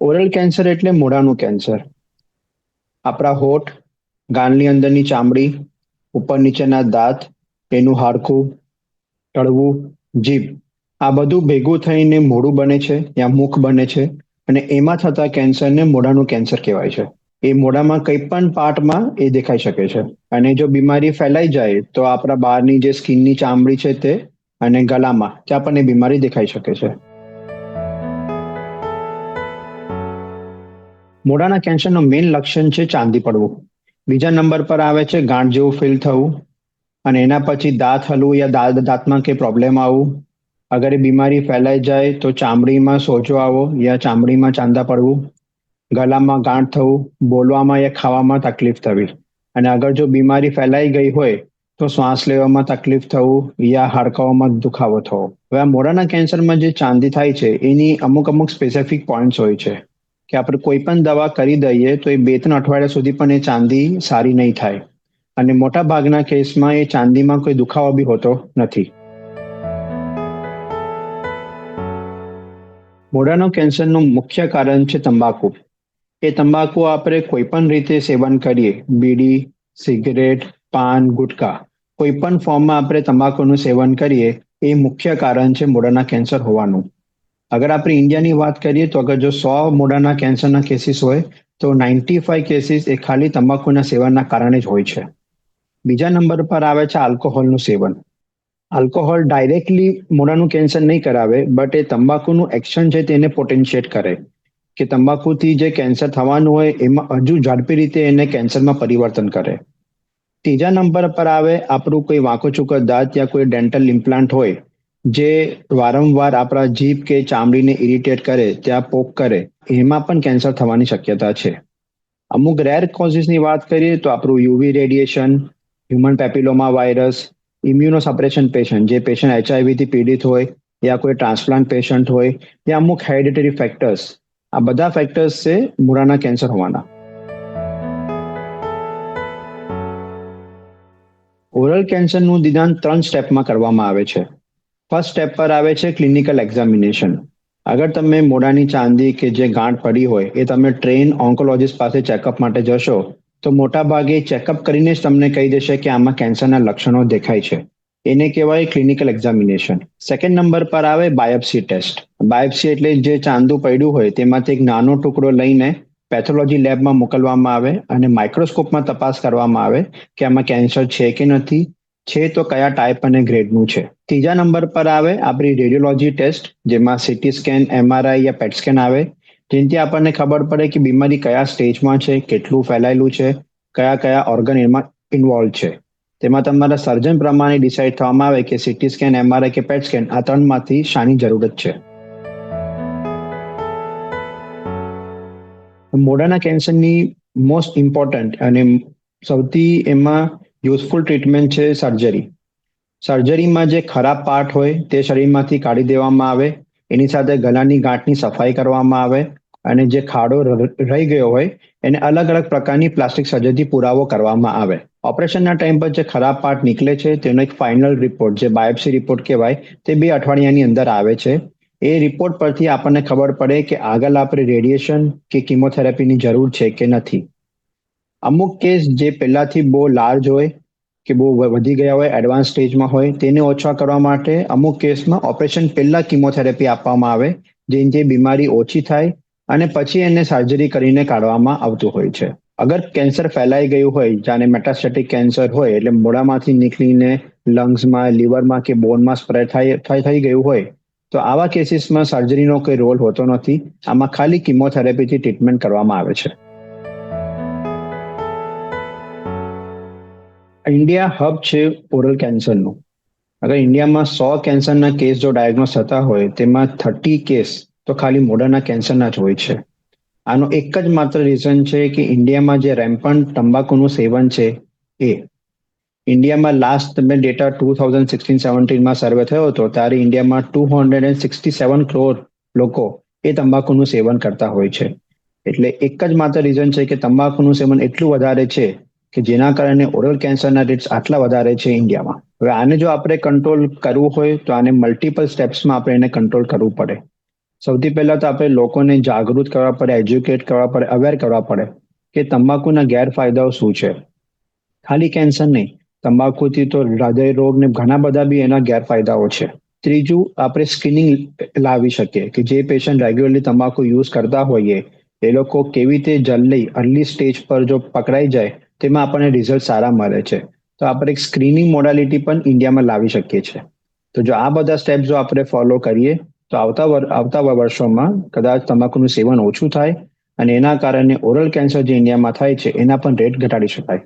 Oral cancer એટલે મોઢાનું cancer આપણા હોઠ, ગાલની અંદરની ચામડી, ઉપર નીચેના દાંત, એનું હાડકું તળવું જીભ. આ બધું ભેગું થઈને મોઢું બને છે યા મુખ બને છે અને એમાં થતા કેન્સરને મોઢાનું કેન્સર કહેવાય છે. એ મોઢામાં કંઈ પણ પાર્ટમાં એ દેખાઈ શકે છે. અને જો બીમારી ફેલાઈ જાય તો આપણા બહારની જે સ્કિનની ચામડી છે તે અને ગળામાં, ત્યાં પણ એ બીમારી દેખાઈ શકે છે. મોઢાના કેન્સરનું મેઇન લક્ષણ છે ચાંદી પડવું. બીજા નંબર પર આવે છે ગાંઠ જેવું ફીલ થવું. અને એના પછી દાંત હલવું યા દાંત, દાંતમાં કંઈ પ્રોબ્લેમ આવવું અગર એ બીમારી ફેલાઈ જાય તો ચામડીમાં સોજો આવો યા ચામડીમાં ચાંદા પડવું. ગળામાં ગાંઠ થવું, બોલવામાં યા ખાવામાં તકલીફ થવી. અને અગર જો બીમારી ફેલાઈ ગઈ હોય તો શ્વાસ લેવામાં તકલીફ થવું યા હાડકાઓમાં દુખાવો થવો. હવે આ મોઢાના કેન્સરમાં જે ચાંદી થાય છે એની અમુક અમુક સ્પેસિફિક પોઈન્ટ્સ હોય છે. કે આપણે કોઈ પણ દવા કરી દઈએ તો એ બે ત્રણ અઠવાડિયા સુધી પણ એ ચાંદી સારી નહીં થાય. અને મોટા ભાગના કેસમાં એ ચાંદીમાં કોઈ દુખાવો બી હોતો નથી. મોઢાનો કેન્સરનું મુખ્ય કારણ છે તંબાકુ. એ તંબાકુ આપણે કોઈ પણ રીતે સેવન કરીએ. બીડી, સિગરેટ, પાન, ગુટકા. કોઈ પણ ફોર્મમાં આપણે તંબાકુનું સેવન કરીએ, એ મુખ્ય કારણ છે મોઢાના કેન્સર હોવાનું. અગર આપણે ઇન્ડિયાની વાત કરીએ તો અગર જો સો મોઢાના કેન્સરના કેસીસ હોય, તો નાઇન્ટી ફાઈવ કેસીસ એ ખાલી તંબાકુના સેવનના કારણે જ હોય છે. બીજા નંબર પર આવે છે આલ્કોહોલનું સેવન. આલ્કોહોલ ડાયરેક્ટલી મોઢાનું કેન્સર નહીં કરાવે બટ એ તંબાકુનું એક્શન છે તેને પોટેન્શિએટ કરે. કે તંબાકુથી જે કેન્સર થવાનું હોય, એમાં હજુ ઝડપી રીતે એને કેન્સરમાં પરિવર્તન કરે. ત્રીજા નંબર પર આવે આપણું કોઈ વાંકો ચૂકર દાંત યા કોઈ ડેન્ટલ ઇમ્પ્લાન્ટ હોય જે વારંવાર આપણા જીભ કે ચામડીને ઇરિટેટ કરે, ત્યાં પોક કરે, એમાં પણ કેન્સર થવાની શક્યતા છે. અમુક રેર કોઝિસની વાત કરીએ તો આપણું UV radiation human papilloma virus immunosuppression patient જે પેશન્ટ એચઆઈવીથી પીડિત હોય, યા કોઈ ટ્રાન્સપ્લાન્ટ પેશન્ટ હોય, યા અમુક હેરિડિટરી ફેક્ટર્સ આ બધા ફેક્ટર્સ છે મૂળાના કેન્સર હોવાના. ઓરલ કેન્સરનું નિદાન ત્રણ સ્ટેપમાં કરવામાં આવે છે. ફર્સ્ટ સ્ટેપ પર આવે છે ક્લિનિકલ એક્ઝામિનેશન અગર તમે મોઢાની ચાંદી કે જે ગાંઠ પડી હોય, એ તમે ટ્રેન ઓન્કોલોજીસ્ટ પાસે ચેકઅપ માટે જશો, તો મોટા ભાગે ચેકઅપ કરીને જ તમને કહી દેશે કે આમાં કેન્સરના લક્ષણો દેખાય છે. એને કહેવાય ક્લિનિકલ એક્ઝામિનેશન સેકન્ડ નંબર પર આવે બાયોપ્સી ટેસ્ટ બાયોપ્સી એટલે જે ચાંદુ પડ્યું હોય, તેમાંથી એક નાનો ટુકડો લઈને પેથોલોજી લેબમાં મોકલવામાં આવે અને માઇક્રોસ્કોપમાં તપાસ કરવામાં આવે કે આમાં કેન્સર છે કે નથી. છે તો કયા ટાઈપ અને ગ્રેડનું છે? ત્રીજા નંબર પર આવે આપણી રેડિયોલોજી ટેસ્ટ જેમાં સીટી સ્કેન એમઆરઆઈ યા પેટ સ્કેન આવે. જેનાથી આપણને ખબર પડે કે બીમારી કયા સ્ટેજમાં છે, કેટલું ફેલાયેલું છે, કયા કયા ઓર્ગન એમાં ઇન્વોલ્વ છે. તેમાં તમારા સર્જન પ્રમાણે ડિસાઇડ થવામાં આવે કે સીટી સ્કેન એમઆરઆઈ કે પેટ સ્કેન આ ત્રણમાંથી શાની જરૂરત છે. મોઢાના કેન્સરની મોસ્ટ ઇમ્પોર્ટન્ટ અને સૌથી એમાં યુઝફુલ ટ્રીટમેન્ટ છે સર્જરી સર્જરીમાં જે ખરાબ પાર્ટ હોય તે શરીરમાંથી કાઢી દેવામાં આવે, એની સાથે ગળાની ગાંઠની સફાઈ કરવામાં આવે અને જે ખાડો રહી ગયો હોય એને અલગ અલગ પ્રકારની પ્લાસ્ટિક સર્જરીથી પુરાવો કરવામાં આવે. ઓપરેશનના ટાઈમ પર જે ખરાબ પાર્ટ નીકળે છે તેનો એક ફાઇનલ રિપોર્ટ જે બાયોપ્સી રિપોર્ટ કહેવાય, તે બે અઠવાડિયાની અંદર આવે છે. એ રિપોર્ટ પરથી આપણને ખબર પડે કે આગળ આપણે રેડિયેશન કે કિમોથેરાપીની જરૂર છે કે નથી. અમુક કેસ જે પહેલાથી બહુ લાર્જ હોય કે બહુ વધી ગયા હોય એડવાન્સ સ્ટેજમાં હોય, તેને ઓછા કરવા માટે અમુક કેસમાં ઓપરેશન પહેલા કિમોથેરાપી આપવામાં આવે, જેની બીમારી ઓછી થાય અને પછી એને સર્જરી કરીને કાઢવામાં આવતું હોય છે. અગર કેન્સર ફેલાઈ ગયું હોય, જાણે મેટાસ્ટેટિક કેન્સર હોય, એટલે મોઢામાંથી નીકળીને લંગ્સમાં લીવરમાં કે બોનમાં સ્પ્રેડ થાય થઈ ગયું હોય, તો આવા કેસીસમાં સર્જરીનો કોઈ રોલ હોતો નથી. આમાં ખાલી કિમોથેરાપીથી ટ્રીટમેન્ટ કરવામાં આવે છે. ઇન્ડિયા હબ છે ઓરલ કેન્સરનું અગર ઇન્ડિયામાં સો કેન્સરના કેસ જો ડાયગ્નોસ થતા હોય, તેમાં થર્ટી કેસ તો ખાલી મોઢાના કેન્સરના જ હોય છે. આનો એક જ માત્ર રીઝન છે કે ઇન્ડિયામાં જે રેમ્પન તંબાકુનું સેવન છે એ. ઇન્ડિયામાં લાસ્ટ તમે ડેટા ટુ થાઉઝન્ડ સિક્સટીન સેવન્ટીનમાં સર્વે થયો હતો, ત્યારે ઇન્ડિયામાં two hundred and sixty seven crore લોકો એ તંબાકુનું સેવન કરતા હોય છે. એટલે એક જ માત્ર રીઝન છે કે તંબાકુનું સેવન એટલું વધારે છે કે જેના કારણે ઓરલ કેન્સરના રેટ્સ આટલા વધારે છે ઇન્ડિયામાં. હવે આને જો આપણે કંટ્રોલ કરવું હોય, તો આને મલ્ટિપલ સ્ટેપ્સમાં આપણે એને કંટ્રોલ કરવું પડે. સૌથી પહેલા તો આપણે લોકોને જાગૃત કરવા પડે એજ્યુકેટ કરવા પડે અવેર કરવા પડે કે તંબાકુના ગેરફાયદાઓ શું છે. ખાલી કેન્સર નહીં તંબાકુથી તો હૃદય રોગ ને ઘણા બધા બી એના ગેરફાયદાઓ છે. ત્રીજું, આપણે સ્ક્રીનિંગ લાવી શકીએ કે જે પેશન્ટ રેગ્યુલરલી તંબાકુ યુઝ કરતા હોઈએ, એ લોકો કેવી રીતે જલ્દી અર્લી સ્ટેજ પર જો પકડાઈ જાય તેમાં આપણને રિઝલ્ટ સારા મળે છે. તો આપણે એક સ્ક્રીનિંગ મોડાલિટી પણ ઇન્ડિયામાં લાવી શકીએ છીએ. તો જો આ બધા સ્ટેપ જો આપણે ફોલો કરીએ, તો આવતા આવતા વર્ષોમાં કદાચ તમાકુનું સેવન ઓછું થાય અને એના કારણે ઓરલ કેન્સર જે ઇન્ડિયામાં થાય છે, એના પણ રેટ ઘટાડી શકાય.